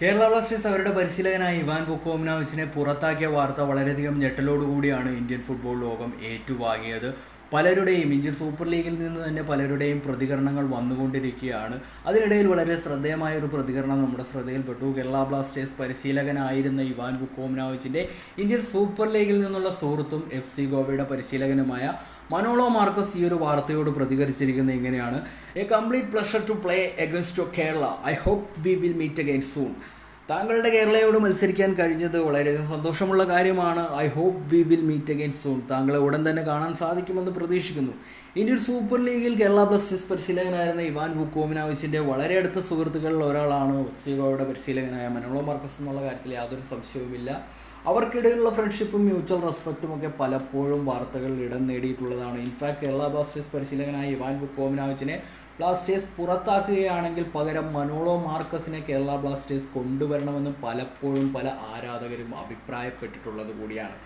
Kerala Blasters അവരുടെ പരിശീലകനായ Ivan ബുക്കോമിനാവിച്ചിനെ പുറത്താക്കിയ വാർത്ത വളരെയധികം ഞെട്ടലോടുകൂടിയാണ് ഇന്ത്യൻ ഫുട്ബോൾ ലോകം ഏറ്റുവാങ്ങിയത്. പലരുടെയും ഇന്ത്യൻ സൂപ്പർ ലീഗിൽ നിന്ന് തന്നെ പലരുടെയും പ്രതികരണങ്ങൾ വന്നുകൊണ്ടിരിക്കുകയാണ്. അതിനിടയിൽ വളരെ ശ്രദ്ധേയമായ ഒരു പ്രതികരണം നമ്മുടെ ശ്രദ്ധയിൽപ്പെട്ടു. കേരള ബ്ലാസ്റ്റേഴ്സ് പരിശീലകനായിരുന്ന ഇവാൻ ബുക്കോമനാവിച്ചിന്റെ ഇന്ത്യൻ സൂപ്പർ ലീഗിൽ നിന്നുള്ള സുഹൃത്തും എഫ് സി ഗോവയുടെ പരിശീലകനുമായ മനോളോ മാർക്കസ് ഈ ഒരു വാർത്തയോട് പ്രതികരിച്ചിരിക്കുന്നത് ഇങ്ങനെയാണ്. A complete pleasure to play against to Kerala I hope we will meet again soon താങ്കളുടെ കേരളയോട് മത്സരിക്കാൻ കഴിഞ്ഞത് വളരെയധികം സന്തോഷമുള്ള കാര്യമാണ്. I hope we will meet again soon താങ്കളെ ഉടൻ തന്നെ കാണാൻ സാധിക്കുമെന്ന് പ്രതീക്ഷിക്കുന്നു. ഇന്ത്യൻ സൂപ്പർ ലീഗിൽ കേരള ബ്ലാസ്റ്റേഴ്സ് പരിശീലകനായിരുന്ന ഇവാൻ ബുക്കോമിനാവിച്ചിന്റെ വളരെ അടുത്ത സുഹൃത്തുക്കളിൽ ഒരാളാണ്. സിഗോയുടെ പരിശീലകനായ മനോളോ മാർക്കസ് എന്നുള്ള കാര്യത്തിൽ യാതൊരു സംശയവുമില്ല. അവർക്കിടയിലുള്ള ഫ്രണ്ട്ഷിപ്പും മ്യൂച്വൽ റെസ്പെക്റ്റും ഒക്കെ പലപ്പോഴും വാർത്തകളിൽ ഇടം നേടിയിട്ടുള്ളതാണ്. ഇൻഫാക്ട് കേരള ബ്ലാസ്റ്റേഴ്സ് പരിശീലകനായ ഇവാൻ കോമിനാവിച്ചിനെ ബ്ലാസ്റ്റേഴ്സ് പുറത്താക്കുകയാണെങ്കിൽ പകരം മനോളോ മാർക്കസിനെ കേരള ബ്ലാസ്റ്റേഴ്സ് കൊണ്ടുവരണമെന്ന് പലപ്പോഴും പല ആരാധകരും അഭിപ്രായപ്പെട്ടിട്ടുള്ളത് കൂടിയാണ്.